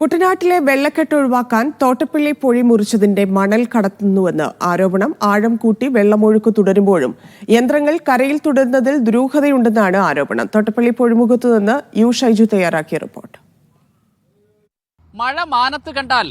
കുട്ടനാട്ടിലെ വെള്ളക്കെട്ട് ഒഴിവാക്കാൻ തോട്ടപ്പള്ളി പൊഴി മുറിച്ചതിന്റെ മണൽ കടത്തുന്നുവെന്ന് ആരോപണം ആഴം കൂട്ടി വെള്ളമൊഴുക്ക് തുടരുമ്പോഴും യന്ത്രങ്ങൾ കരയിൽ തുടരുന്നതിൽ ദുരൂഹതയുണ്ടെന്നാണ് ആരോപണം. തോട്ടപ്പള്ളി പൊഴിമുഖത്തു നിന്ന് യു ഷൈജു തയ്യാറാക്കിയ റിപ്പോർട്ട്. മഴ മാനത്ത് കണ്ടാൽ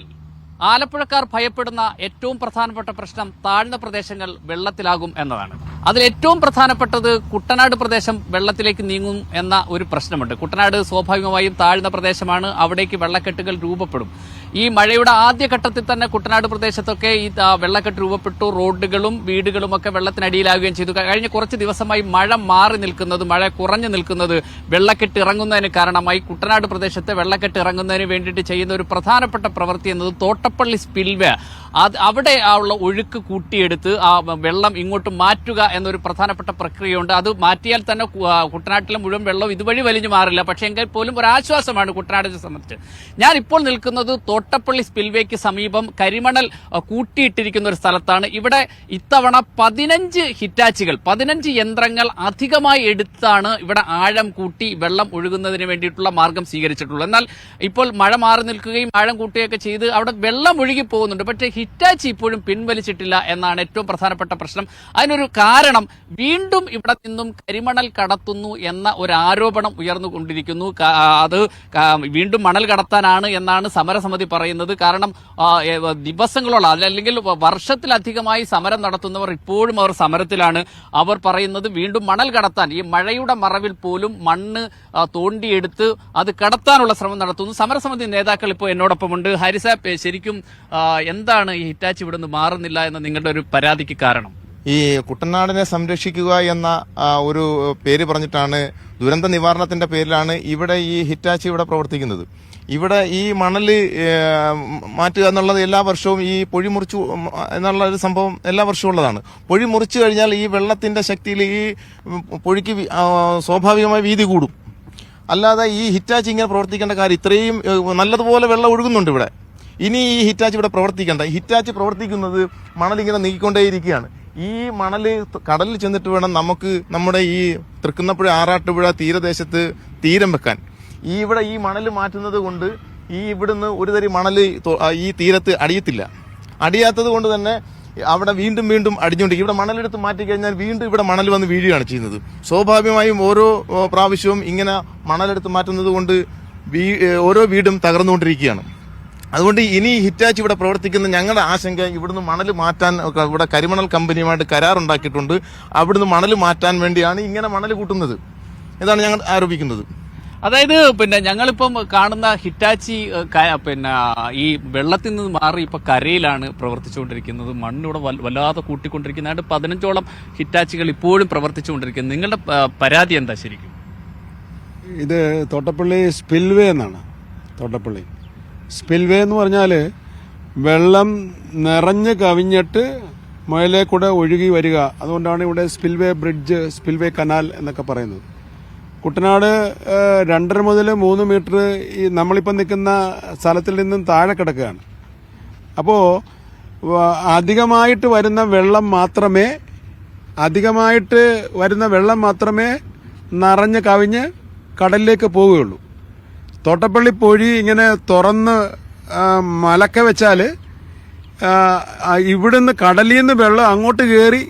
ആലപ്പുഴക്കാർ ഭയപ്പെടുന്ന ഏറ്റവും പ്രധാനപ്പെട്ട പ്രശ്നം താഴ്ന്ന പ്രദേശങ്ങൾ വെള്ളത്തിലാകും എന്നതാണ്. അതിൽ ഏറ്റവും പ്രധാനപ്പെട്ടത് കുട്ടനാട് പ്രദേശം വെള്ളത്തിലേക്ക് നീങ്ങും എന്ന ഒരു പ്രശ്നമുണ്ട്. കുട്ടനാട് സ്വാഭാവികമായും താഴ്ന്ന പ്രദേശമാണ്. അവിടേക്ക് വെള്ളക്കെട്ടുകൾ രൂപപ്പെടും. ഈ മഴയുടെ ആദ്യഘട്ടത്തിൽ തന്നെ കുട്ടനാട് പ്രദേശത്തൊക്കെ ഈ വെള്ളക്കെട്ട് രൂപപ്പെട്ടു. റോഡുകളും വീടുകളും ഒക്കെ വെള്ളത്തിനടിയിലാവുകയും ചെയ്തു. കഴിഞ്ഞ കുറച്ച് ദിവസമായി മഴ മാറി നിൽക്കുന്നത് മഴ കുറഞ്ഞു നിൽക്കുന്നത് വെള്ളക്കെട്ട് ഇറങ്ങുന്നതിന് കാരണമായി. കുട്ടനാട് പ്രദേശത്തെ വെള്ളക്കെട്ട് ഇറങ്ങുന്നതിന് വേണ്ടിയിട്ട് ചെയ്യുന്ന ഒരു പ്രധാനപ്പെട്ട പ്രവൃത്തി എന്നത് തോട്ടപ്പള്ളി സ്പിൽവേ. അത് അവിടെ ആ ഉള്ള ഒഴുക്ക് കൂട്ടിയെടുത്ത് ആ വെള്ളം ഇങ്ങോട്ട് മാറ്റുക എന്നൊരു പ്രധാനപ്പെട്ട പ്രക്രിയയുണ്ട്. അത് മാറ്റിയാൽ തന്നെ കുട്ടനാട്ടിലെ മുഴുവൻ വെള്ളം ഇതുവഴി വലിഞ്ഞു മാറില്ല. പക്ഷേ എങ്കിൽ പോലും ഒരു ആശ്വാസമാണ് കുട്ടനാടിനെ സംബന്ധിച്ച്. ഞാൻ ഇപ്പോൾ നിൽക്കുന്നത് തോട്ടപ്പള്ളി സ്പിൽവേക്ക് സമീപം കരിമണൽ കൂട്ടിയിട്ടിരിക്കുന്ന ഒരു സ്ഥലത്താണ്. ഇവിടെ ഇത്തവണ പതിനഞ്ച് ഹിറ്റാച്ചുകൾ പതിനഞ്ച് യന്ത്രങ്ങൾ അധികമായി എടുത്താണ് ഇവിടെ ആഴം കൂട്ടി വെള്ളം ഒഴുകുന്നതിന് വേണ്ടിയിട്ടുള്ള മാർഗം സ്വീകരിച്ചിട്ടുള്ളത്. എന്നാൽ ഇപ്പോൾ മഴ മാറി നിൽക്കുകയും ആഴം കൂട്ടുകയൊക്കെ ചെയ്ത് അവിടെ വെള്ളം ഒഴുകി പോകുന്നുണ്ട്. പക്ഷേ ഹിറ്റാച്ചി ഇപ്പോഴും പിൻവലിച്ചിട്ടില്ല എന്നാണ് ഏറ്റവും പ്രധാനപ്പെട്ട പ്രശ്നം. അതിനൊരു കാരണം വീണ്ടും ഇവിടെ നിന്നും കരിമണൽ കടത്തുന്നു എന്ന ഒരു ആരോപണം ഉയർന്നുകൊണ്ടിരിക്കുന്നു. അത് വീണ്ടും മണൽ കടത്താനാണ് എന്നാണ് സമരസമിതി പറയുന്നത്. കാരണം ദിവസങ്ങളോളം അല്ലെങ്കിൽ വർഷത്തിലധികമായി സമരം നടത്തുന്നവർ ഇപ്പോഴും അവർ സമരത്തിലാണ്. അവർ പറയുന്നത് വീണ്ടും മണൽ കടത്താൻ ഈ മഴയുടെ മറവിൽ പോലും മണ്ണ് തോണ്ടിയെടുത്ത് അത് കടത്താനുള്ള ശ്രമം നടത്തുന്നു. സമരസമിതി നേതാക്കൾ ഇപ്പോൾ എന്നോടൊപ്പമുണ്ട്. ഹരിസാബ് ശരിക്കും ആ, എന്താണ് ഈ ഹിറ്റാച്ച് ഇവിടെ നിന്ന് മാറുന്നില്ല എന്ന നിങ്ങളുടെ ഒരു പരാതിക്ക് കാരണം? ഈ കുട്ടനാടിനെ സംരക്ഷിക്കുക എന്ന ഒരു പേര് പറഞ്ഞിട്ടാണ് ദുരന്ത നിവാരണത്തിന്റെ പേരിലാണ് ഇവിടെ ഈ ഹിറ്റാച്ചി ഇവിടെ പ്രവർത്തിക്കുന്നത്. ഇവിടെ ഈ മണൽ മാറ്റുക എന്നുള്ളത് എല്ലാ വർഷവും ഈ പൊഴി മുറിച്ചു എന്നുള്ള ഒരു സംഭവം എല്ലാ വർഷവും ഉള്ളതാണ്. പൊഴി മുറിച്ചു കഴിഞ്ഞാൽ ഈ വെള്ളത്തിന്റെ ശക്തിയിൽ ഈ പൊഴിക്ക് സ്വാഭാവികമായി വീതി കൂടും. അല്ലാതെ ഈ ഹിറ്റാച്ചി ഇങ്ങനെ പ്രവർത്തിക്കേണ്ട കാര്യം ഇത്രയും നല്ലതുപോലെ വെള്ളം ഒഴുകുന്നുണ്ട് ഇവിടെ. ഇനി ഈ ഹിറ്റാച്ച് ഇവിടെ പ്രവർത്തിക്കണ്ട. ഹിറ്റാച്ച് പ്രവർത്തിക്കുന്നത് മണലിങ്ങനെ നീക്കിക്കൊണ്ടേയിരിക്കുകയാണ് ഈ മണൽ കടലിൽ ചെന്നിട്ട് വേണം നമുക്ക് നമ്മുടെ ഈ തൃക്കുന്നപ്പുഴ ആറാട്ടുപുഴ തീരദേശത്ത് തീരം വെക്കാൻ. ഈ ഇവിടെ ഈ മണൽ മാറ്റുന്നത് കൊണ്ട് ഈ ഇവിടുന്ന് ഒരു തരി മണൽ ഈ തീരത്ത് അടിയത്തില്ല. അടിയാത്തത് കൊണ്ട് തന്നെ അവിടെ വീണ്ടും വീണ്ടും അടിഞ്ഞുകൊണ്ടിരിക്കും ഇവിടെ മണലെടുത്ത് മാറ്റി കഴിഞ്ഞാൽ വീണ്ടും ഇവിടെ മണൽ വന്ന് വീഴുകയാണ് ചെയ്യുന്നത്. സ്വാഭാവികമായും ഓരോ പ്രാവശ്യവും ഇങ്ങനെ മണലെടുത്ത് മാറ്റുന്നത് കൊണ്ട് ഓരോ വീടും തകർന്നുകൊണ്ടിരിക്കുകയാണ്. അതുകൊണ്ട് ഇനി ഹിറ്റാച്ച് ഇവിടെ പ്രവർത്തിക്കുന്ന ഞങ്ങളുടെ ആശങ്ക ഇവിടുന്ന് മണൽ മാറ്റാൻ ഇവിടെ കരിമണൽ കമ്പനിയുമായിട്ട് കരാറുണ്ടാക്കിയിട്ടുണ്ട് അവിടുന്ന് മണൽ മാറ്റാൻ വേണ്ടിയാണ് ഇങ്ങനെ മണൽ കൂട്ടുന്നത്. ഇതാണ് ഞങ്ങൾ ആരോപിക്കുന്നത്. അതായത് പിന്നെ ഞങ്ങളിപ്പം കാണുന്ന ഹിറ്റാച്ചി പിന്നെ ഈ വെള്ളത്തിൽ നിന്ന് മാറി ഇപ്പൊ കരയിലാണ് പ്രവർത്തിച്ചുകൊണ്ടിരിക്കുന്നത്. മണ്ണിവിടെ വല്ലാതെ കൂട്ടിക്കൊണ്ടിരിക്കുന്നതായിട്ട് പതിനഞ്ചോളം ഹിറ്റാച്ചികൾ ഇപ്പോഴും പ്രവർത്തിച്ചുകൊണ്ടിരിക്കുന്നത് നിങ്ങളുടെ പരാതി എന്താ ശരിക്കും? ഇത് തോട്ടപ്പള്ളി സ്പിൽവേ എന്നാണ്. തോട്ടപ്പള്ളി. സ്പിൽവേ എന്ന് പറഞ്ഞാൽ വെള്ളം നിറഞ്ഞ് കവിഞ്ഞിട്ട് മുകളിലെ കൂടെ ഒഴുകി വരിക. അതുകൊണ്ടാണ് ഇവിടെ സ്പിൽവേ ബ്രിഡ്ജ് സ്പിൽവേ കനാൽ എന്നൊക്കെ പറയുന്നത്. കുട്ടനാട് രണ്ടര മുതൽ മൂന്ന് മീറ്റർ ഈ നമ്മളിപ്പം നിൽക്കുന്ന സ്ഥലത്തിൽ നിന്നും താഴെ കിടക്കുകയാണ്. അപ്പോൾ അധികമായിട്ട് വരുന്ന വെള്ളം മാത്രമേ അധികമായിട്ട് വരുന്ന വെള്ളം മാത്രമേ നിറഞ്ഞ് കവിഞ്ഞ് കടലിലേക്ക് പോവുകയുള്ളൂ. തോട്ടപ്പള്ളി പൊഴി ഇങ്ങനെ തുറന്ന് മലക്കെ വെച്ചാൽ ഇവിടുന്ന് കടലിൽ നിന്ന് വെള്ളം അങ്ങോട്ട് കയറി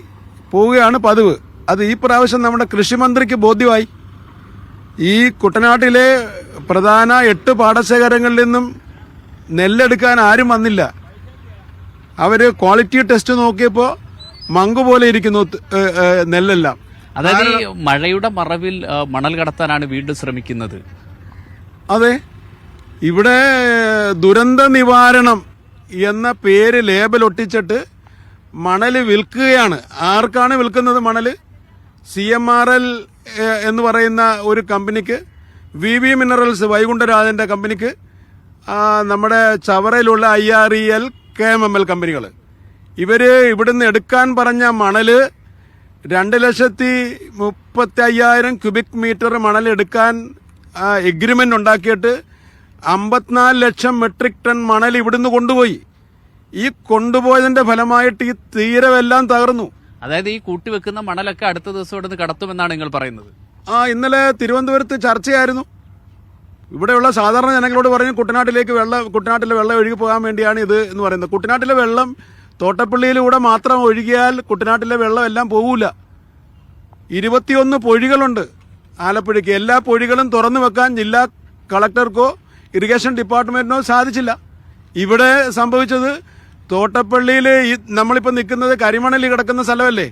പോവുകയാണ് പതിവ്. അത് ഈ പ്രാവശ്യം നമ്മുടെ കൃഷിമന്ത്രിക്ക് ബോധ്യമായി. ഈ കുട്ടനാട്ടിലെ പ്രധാന എട്ട് പാടശേഖരങ്ങളിൽ നിന്നും നെല്ലെടുക്കാൻ ആരും വന്നില്ല. അവർ ക്വാളിറ്റി ടെസ്റ്റ് നോക്കിയപ്പോൾ മങ്ക് പോലെ ഇരിക്കുന്നു നെല്ലെല്ലാം. അതായത് ഈ മഴയുടെ മറവിൽ മണൽ കടത്താനാണ് വീണ്ടും ശ്രമിക്കുന്നത്. അതെ. ഇവിടെ ദുരന്ത നിവാരണം എന്ന പേര് ലേബൽ ഒട്ടിച്ചിട്ട് മണൽ വിൽക്കുകയാണ്. ആർക്കാണ് വിൽക്കുന്നത് മണൽ സി എം ആർ എൽ എന്ന് പറയുന്ന ഒരു കമ്പനിക്ക് വി വി മിനറൽസ് വൈകുണ്ഠരാജന്റെ കമ്പനിക്ക് നമ്മുടെ ചവറയിലുള്ള I R E L K M M L കമ്പനികൾ ഇവർ ഇവിടുന്ന് എടുക്കാൻ പറഞ്ഞ മണൽ രണ്ട് ലക്ഷത്തി മുപ്പത്തി അയ്യായിരം ക്യൂബിക് മീറ്റർ മണൽ എടുക്കാൻ എഗ്രിമെന്റ് ഉണ്ടാക്കിയിട്ട് അമ്പത്തിനാല് ലക്ഷം മെട്രിക് ടൺ മണൽ ഇവിടുന്ന് കൊണ്ടുപോയി. ഈ കൊണ്ടുപോയതിന്റെ ഫലമായിട്ട് ഈ തീരമെല്ലാം തകർന്നു. അതായത് ഈ കൂട്ടിവെക്കുന്ന മണലൊക്കെ അടുത്ത ദിവസം ഇവിടുന്ന് കടത്തുമെന്നാണ് നിങ്ങൾ പറയുന്നത്. ആ ഇന്നലെ തിരുവനന്തപുരത്ത് ചർച്ചയായിരുന്നു. ഇവിടെയുള്ള സാധാരണ ജനങ്ങളോട് പറഞ്ഞു കുട്ടനാട്ടിലേക്ക് വെള്ളം കുട്ടനാട്ടിലെ വെള്ളം ഒഴുകി പോകാൻ വേണ്ടിയാണ് ഇത് എന്ന് പറയുന്നത്. കുട്ടനാട്ടിലെ വെള്ളം തോട്ടപ്പള്ളിയിലൂടെ മാത്രം ഒഴുകിയാൽ കുട്ടനാട്ടിലെ വെള്ളം എല്ലാം പോകൂല. ഇരുപത്തിയൊന്ന് പൊഴികളുണ്ട്. ആലപ്പുഴയ്ക്ക് എല്ലാ പൊഴികളും തുറന്നു വെക്കാൻ ജില്ലാ കളക്ടർക്കോ ഇറിഗേഷൻ ഡിപ്പാർട്ട്മെന്റിനോ സാധിച്ചില്ല. ഇവിടെ സംഭവിച്ചത് തോട്ടപ്പള്ളിയിൽ ഈ നമ്മളിപ്പോൾ നിൽക്കുന്നത് കരിമണൽ കിടക്കുന്ന സ്ഥലമല്ലേ?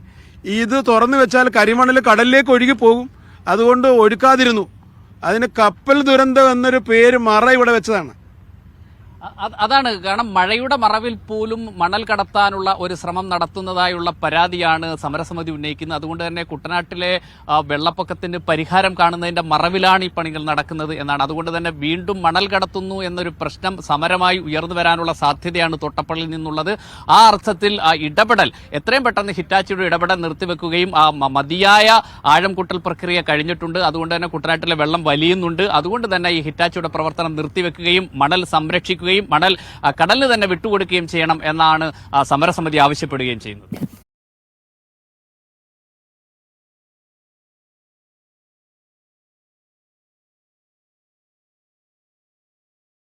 ഇത് തുറന്നു വെച്ചാൽ കരിമണൽ കടലിലേക്ക് ഒഴുകി പോകും. അതുകൊണ്ട് ഒഴുക്കാതിരുന്നു. അതിന് കപ്പൽ ദുരന്തം എന്നൊരു പേര് മറ ഇവിടെ വെച്ചതാണ്. അതാണ് കാരണം മഴയുടെ മറവിൽ പോലും മണൽ കടത്താനുള്ള ഒരു ശ്രമം നടത്തുന്നതായുള്ള പരാതിയാണ് സമരസമിതി ഉന്നയിക്കുന്നത്. അതുകൊണ്ട് തന്നെ കുട്ടനാട്ടിലെ വെള്ളപ്പൊക്കത്തിന് പരിഹാരം കാണുന്നതിന്റെ മറവിലാണ് ഈ പണികൾ നടക്കുന്നത് എന്നാണ്. അതുകൊണ്ട് തന്നെ വീണ്ടും മണൽ കടത്തുന്നു എന്നൊരു പ്രശ്നം സമരമായി ഉയർന്നു വരാനുള്ള സാധ്യതയാണ് തൊട്ടപ്പള്ളിയിൽ നിന്നുള്ളത്. ആ അർത്ഥത്തിൽ ആ ഇടപെടൽ എത്രയും പെട്ടെന്ന് ഹിറ്റാച്ചിയുടെ ഇടപെടൽ നിർത്തിവെക്കുകയും ആ മതിയായ ആഴം കൂട്ടൽ പ്രക്രിയ കഴിഞ്ഞിട്ടുണ്ട്. അതുകൊണ്ട് തന്നെ കുട്ടനാട്ടിലെ വെള്ളം വലിയുന്നുണ്ട്. അതുകൊണ്ട് തന്നെ ഈ ഹിറ്റാച്ചിയുടെ പ്രവർത്തനം നിർത്തിവെക്കുകയും മണൽ സംരക്ഷിക്കുകയും മണൽ ആ, കടലിന് തന്നെ വിട്ടുകൊടുക്കുകയും ചെയ്യണം എന്നാണ് സമരസമിതി ആവശ്യപ്പെടുകയും ചെയ്യുന്നത്.